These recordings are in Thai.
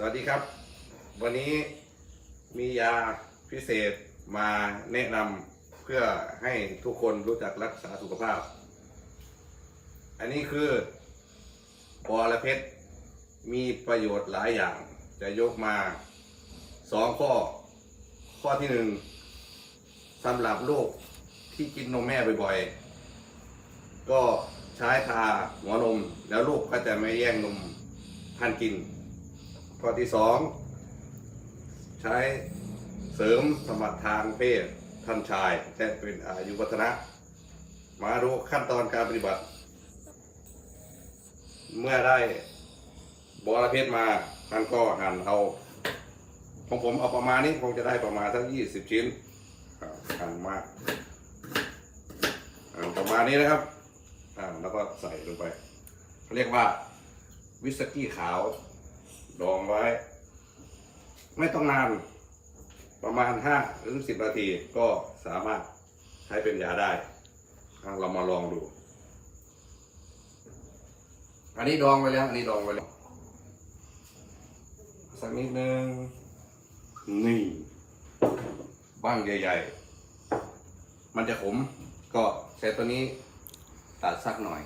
สวัสดีครับ วันนี้มียาพิเศษมาแนะนำเพื่อให้ทุกคนรู้จักรักษาสุขภาพ อันนี้คือบอระเพ็ดมีประโยชน์หลายอย่าง จะยกมาสองข้อ ข้อที่หนึ่งสำหรับลูกที่กินนมแม่บ่อยๆ ก็ใช้ทาหัวนมแล้วลูกก็จะไม่แย่งนมท่านกิน ข้อที่สองใช้เสริมสมรรถทางเพศท่านชายและเป็นอายุวัฒนะ มาดูขั้นตอนการปฏิบัติ เมื่อได้บอระเพ็ดมาท่านก็หั่นเอาของผมเอาประมาณนี้คงจะได้ประมาณสักยี่สิบชิ้นหั่นมากอ่าประมาณนี้นะครับแล้วก็ใส่ลงไปเขาเรียกว่าวิสกี้ขาว ดองไว้ ไม่ต้องนานประมาณห้าหรือสิบนาทีก็สามารถใช้เป็นยาได้เรามาลองดู อันนี้ดองไว้แล้ว อันนี้ดองไว้แล้วสักนิดนึงนี่บ้างใหญ่ ๆ มันจะขมก็ใช้ตัวนี้ตัดสักหน่อย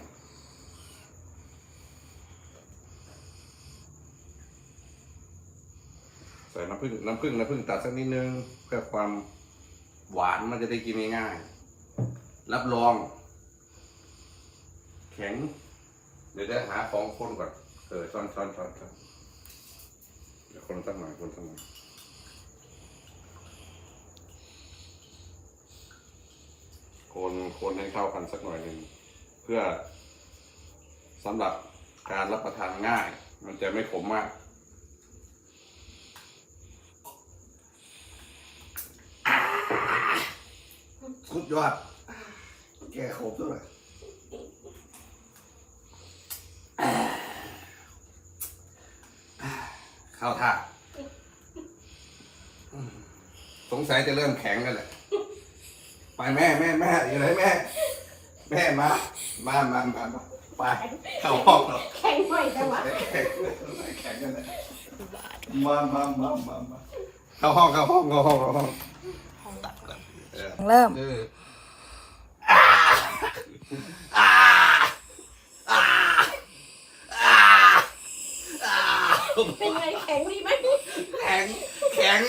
ใส่น้ำผึ้งน้ำผึ้งน้ำผึ้งตัดสักนิดนึงเพื่อความหวานมันจะได้กินง่ายๆรับรอง แข็ง เดี๋ยวจะหาของคนก่อนเออช้อนช้อนช้อนช้อนเดี๋ยวคนสักหน่อยคนสักหน่อยคนคนให้เข้ากันสักหน่อยหนึ่งเพื่อสำหรับการรับประทานง่าย มันจะไม่ขมมาก ยอด แกขมด้วยเข้าท่า สงสัยจะเริ่มแข็งกันแหละ ไปแม่แม่แม่อยู่ไหนแม่ แม่มา มามามามาไปเข้าห้องเราแข็งหน่อยจังหวะแข็งแข็งกันเลยมามามามามาเข้าห้องเข้าห้องเข้าห้องเข้าห้อง เออเริ่มเออเป็นไงแข็งดีไหมแข็งแข็ง